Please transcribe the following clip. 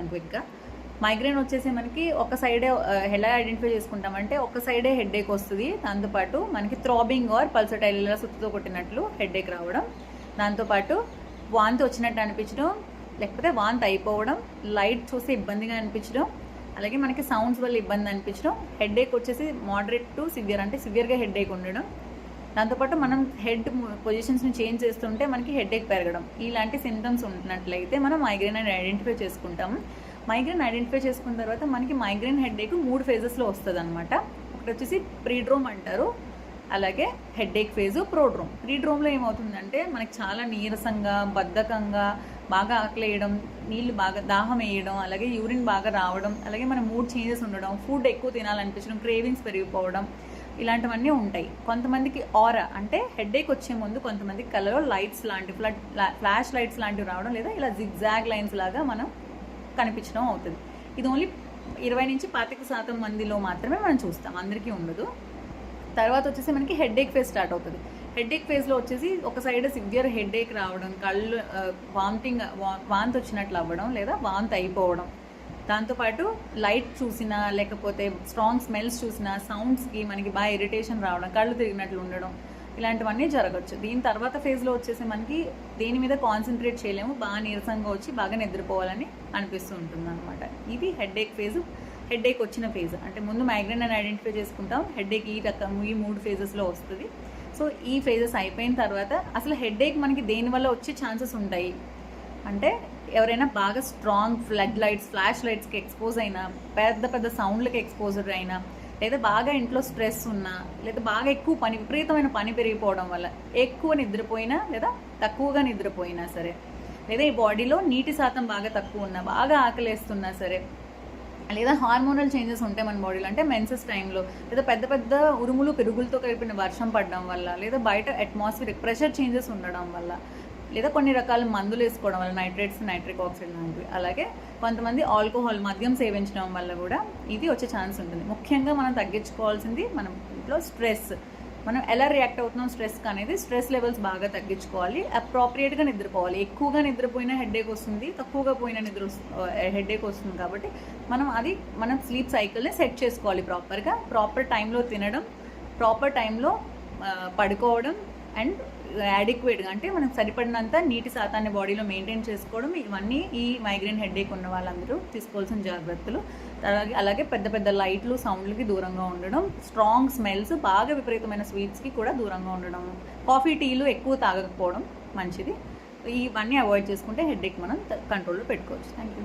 క్విక్గా మైగ్రేన్ వచ్చేసి మనకి ఒక సైడే ఆ, ఎలా ఐడెంటిఫై చేసుకుంటామంటే ఒక సైడే హెడేక్ వస్తుంది. దాంతోపాటు మనకి థ్రాబింగ్ ఆర్ పల్సటైల్ ఇలా సుత్తుతో కొట్టినట్లు హెడేక్ రావడం. దాంతోపాటు వాంతి వచ్చినట్టు అనిపించడం లేకపోతే వాంతి అయిపోవడం లైట్ చూస్తే ఇబ్బందిగా అనిపించడం అలాగే మనకి సౌండ్స్ వల్ల ఇబ్బంది అనిపించడం హెడేక్ వచ్చేసి మోడరేట్ టు సివియర్ అంటే సివియర్గా హెడేక్ ఉండడం. దాంతోపాటు మనం హెడ్ పొజిషన్స్ని చేంజ్ చేస్తుంటే మనకి హెడేక్ పెరగడం. ఇలాంటి సిమ్టమ్స్ ఉన్నట్లయితే మనం మైగ్రేన్ అని ఐడెంటిఫై చేసుకుంటాం మైగ్రేన్ ఐడెంటిఫై చేసుకున్న తర్వాత మనకి మైగ్రేన్ హెడేక్ మూడు ఫేజెస్లో వస్తుంది అనమాట ఒకటి వచ్చేసి ప్రీడ్రోమ్ అంటారు. అలాగే హెడేక్ ఫేజు ప్రోడ్రోమ్ ప్రీడ్రోమ్లో ఏమవుతుందంటే మనకి చాలా నీరసంగా బద్ధకంగా బాగా ఆకలేయడం నీళ్ళు బాగా దాహం వేయడం అలాగే యూరిన్ బాగా రావడం అలాగే మన మూడ్ చేంజెస్ ఉండడం ఫుడ్ ఎక్కువ తినాలనిపించడం క్రేవింగ్స్ పెరిగిపోవడం ఇలాంటివన్నీ ఉంటాయి. కొంతమందికి ఆరా అంటే హెడేక్ వచ్చే ముందు కొంతమందికి కలలో లైట్స్ లాంటి ఫ్లడ్ ఫ్లాష్ లైట్స్ లాంటివి రావడం లేదా ఇలా జిగ్జాగ్ లైన్స్ లాగా మనం కనిపించడం అవుతుంది. ఇది ఓన్లీ ఇరవై నుంచి పాతిక శాతం మందిలో మాత్రమే మనం చూస్తాం. అందరికీ ఉండదు. తర్వాత వచ్చేసి మనకి హెడేక్ ఫేజ్ స్టార్ట్ అవుతుంది. హెడేక్ ఫేజ్లో వచ్చేసి ఒక సైడ్ సివియర్ హెడేక్ రావడం కళ్ళు వామిటింగ్ వాంతి వచ్చినట్లు అవ్వడం లేదా వాంతి అయిపోవడం దాంతోపాటు లైట్ చూసినా లేకపోతే స్ట్రాంగ్ స్మెల్స్ చూసినా సౌండ్స్కి మనకి బాగా ఇరిటేషన్ రావడం కళ్ళు తిరిగినట్లు ఉండడం ఇలాంటివన్నీ జరగచ్చు. దీని తర్వాత ఫేజ్లో వచ్చేసి మనకి దేని మీద కాన్సన్ట్రేట్ చేయలేము బాగా నీరసంగా వచ్చి బాగా నిద్రపోవాలని అనిపిస్తూ ఉంటుంది అనమాట ఇది హెడేక్ ఫేజ్ హెడేక్ వచ్చిన ఫేజ్ అంటే ముందు మైగ్రేన్ అని ఐడెంటిఫై చేసుకుంటాం హెడేక్ ఈ రకం ఈ మూడు ఫేజెస్లో వస్తుంది. సో ఈ ఫేజెస్ అయిపోయిన తర్వాత అసలు హెడేక్ మనకి దేనివల్ల వచ్చే ఛాన్సెస్ ఉంటాయి? అంటే ఎవరైనా బాగా స్ట్రాంగ్ ఫ్లడ్ లైట్స్ ఫ్లాష్ లైట్స్కి ఎక్స్పోజ్ అయినా పెద్ద పెద్ద సౌండ్లకి ఎక్స్పోజర్ అయినా లేదా బాగా ఇంట్లో స్ట్రెస్ ఉన్నా లేదా బాగా ఎక్కువ పని విపరీతమైన పని పెరిగిపోవడం వల్ల ఎక్కువ నిద్రపోయినా లేదా తక్కువగా నిద్రపోయినా సరే లేదా ఈ బాడీలో నీటి శాతం బాగా తక్కువ ఉన్నా బాగా ఆకలేస్తున్నా సరే లేదా హార్మోనల్ చేంజెస్ ఉంటాయి మన బాడీలో అంటే మెన్సెస్ టైంలో లేదా పెద్ద పెద్ద ఉరుములు పెరుగులతో కలిపిన వర్షం పడడం వల్ల లేదా బయట అట్మాస్ఫియర్ ప్రెషర్ చేంజెస్ ఉండడం వల్ల లేదా కొన్ని రకాల మందులు వేసుకోవడం వల్ల నైట్రేట్స్ నైట్రిక్ ఆక్సైడ్ లాంటివి. అలాగే కొంతమంది ఆల్కహాల్ మద్యం సేవించడం వల్ల కూడా ఇది వచ్చే ఛాన్స్ ఉంటుంది. ముఖ్యంగా మనం తగ్గించుకోవాల్సింది మనం ఇంట్లో స్ట్రెస్. మనం ఎలా రియాక్ట్ అవుతున్నాం స్ట్రెస్కి అనేది స్ట్రెస్ లెవెల్స్ బాగా తగ్గించుకోవాలి. అప్రాప్రియేట్గా నిద్రపోవాలి. ఎక్కువగా నిద్రపోయినా హెడేక్ వస్తుంది. తక్కువగా పోయినా నిద్ర హెడేక్ వస్తుంది కాబట్టి మనం అది మనం స్లీప్ సైకిల్ని సెట్ చేసుకోవాలి ప్రాపర్గా. ప్రాపర్ టైంలో తినడం ప్రాపర్ టైంలో పడుకోవడం అండ్ యాడిక్వేట్గా అంటే మనం సరిపడినంత నీటి శాతాన్ని బాడీలో మెయింటైన్ చేసుకోవడం ఇవన్నీ ఈ మైగ్రేన్ హెడేక్ ఉన్న వాళ్ళందరూ తీసుకోవాల్సిన జాగ్రత్తలు. అలాగే అలాగే పెద్ద పెద్ద లైట్లు సౌండ్లకి దూరంగా ఉండడం స్ట్రాంగ్ స్మెల్స్ బాగా విపరీతమైన స్వీట్స్కి కూడా దూరంగా ఉండడం కాఫీ టీలు ఎక్కువ తాగకపోవడం మంచిది. ఇవన్నీ అవాయిడ్ చేసుకుంటే హెడేక్ మనం కంట్రోల్లో పెట్టుకోవచ్చు. Thank you